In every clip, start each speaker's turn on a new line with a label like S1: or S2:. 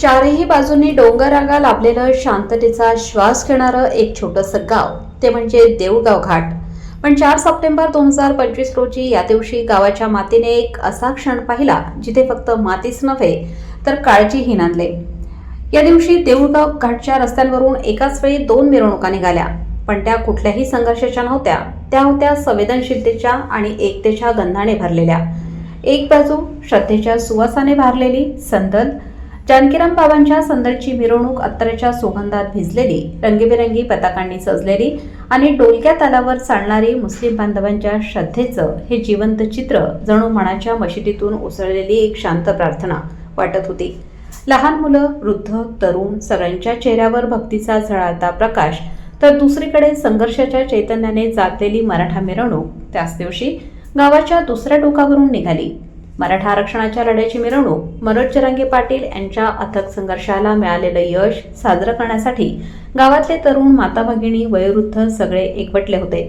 S1: चारही बाजूंनी डोंगररांगा लाभलेलं शांततेचा श्वास घेणारं एक छोटंसं गाव ते म्हणजे देवगाव घाट. पण चार सप्टेंबर दोन हजार पंचवीस रोजी या दिवशी गावाच्या मातीने एक असा क्षण पाहिला जिथे फक्त मातीच नव्हे तर काळजीही नांदले. या दिवशी देऊळगाव घाटच्या रस्त्यांवरून एकाच वेळी दोन मिरवणुका निघाल्या. पण त्या कुठल्याही संघर्षाच्या नव्हत्या त्या होत्या संवेदनशीलतेच्या आणि एकतेच्या गंधाने भरलेल्या. एक बाजू श्रद्धेच्या सुवासाने भारलेली संदल जानकीराम बाबांच्या संदलची मिरवणूक अत्तरच्या सुगंधात भिजलेली रंगीबेरंगी पताकांनी सजलेली आणि डोलक्या तालावर चालणारी मुस्लिम बांधवांच्या श्रद्धेचं हे जिवंत चित्र जणू मनाच्या मशिदीतून उसळलेली एक शांत प्रार्थना वाटत होती. लहान मुलं वृद्ध तरुण सगळ्यांच्या चेहऱ्यावर भक्तीचा झळाळता प्रकाश तर दुसरीकडे संघर्षाच्या चैतन्याने जागलेली मराठा मिरवणूक त्याच दिवशी गावाच्या दुसऱ्या टोकावरून निघाली. मराठा आरक्षणाच्या लढ्याची मिरवणूक मनोज जरांगे पाटील यांच्या अथक संघर्षाला मिळालेलं यश साजरं करण्यासाठी गावातले तरुण माता भगिनी वयोवृद्ध सगळे एकवटले होते.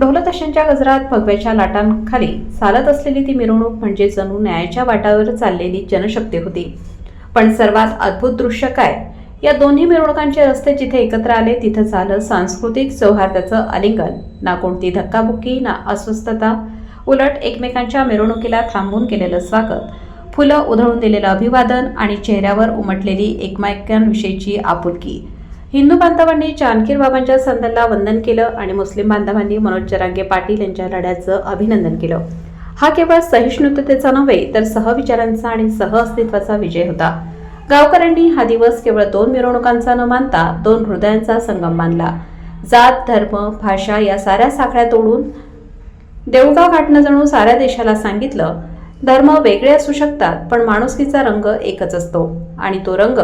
S1: ढोलताशांच्या गजरात भगव्याच्या लाटांखाली चालत असलेली ती मिरवणूक म्हणजे जणू न्यायाच्या वाटावर चाललेली जनशक्ती होती. पण सर्वात अद्भुत दृश्य काय? या दोन्ही मिरवणुकांचे रस्ते जिथे एकत्र आले तिथं झालं सांस्कृतिक सौहार्दाचं आलिंगन. ना कोणती धक्काबुक्की ना अस्वस्थता उलट एकमेकांच्या मिरवणुकीला थांबून केलेलं स्वागत फुलं उधळून दिलेलं अभिवादन आणि चेहऱ्यावर उमटलेली एकमेकांविषयीची आपुलकी. हिंदू बांधवांनी जानकीर बाबांच्या संदलला वंदन केलं आणि मुस्लिम बांधवांनी मनोज जरांगे पाटील यांच्या लढ्याचं अभिनंदन केलं. हा केवळ सहिष्णुतेचा नव्हे तर सहविचारांचा आणि सहअस्तित्वाचा विजय होता. गावकऱ्यांनी हा दिवस केवळ दोन मिरवणुकांचा न मानता दोन हृदयांचा संगम मानला. जात धर्म भाषा या साऱ्या साखळ्या तोडून देऊळगाव घाटनं जणू साऱ्या देशाला सांगितलं धर्म वेगळे असू शकतात पण माणुसकीचा रंग एकच असतो. आणि तो रंग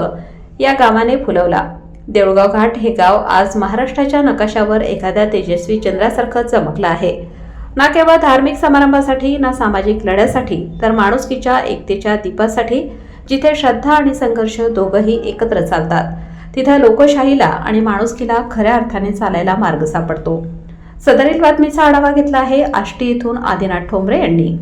S1: या गावाने फुलवला. देऊळगाव घाट हे गाव आज महाराष्ट्राच्या नकाशावर एखाद्या तेजस्वी चंद्रासारखं चमकलं आहे. ना केवळ धार्मिक समारंभासाठी ना सामाजिक लढ्यासाठी तर माणुसकीच्या एकतेच्या दीपासाठी जिथे श्रद्धा आणि संघर्ष दोघंही एकत्र चालतात तिथे लोकशाहीला आणि माणुसकीला खऱ्या अर्थाने चालायला मार्ग सापडतो. सदरील बातमीचा आढावा घेतला आहे आष्टी येथून आदिनाथ ठोंबरे यांनी.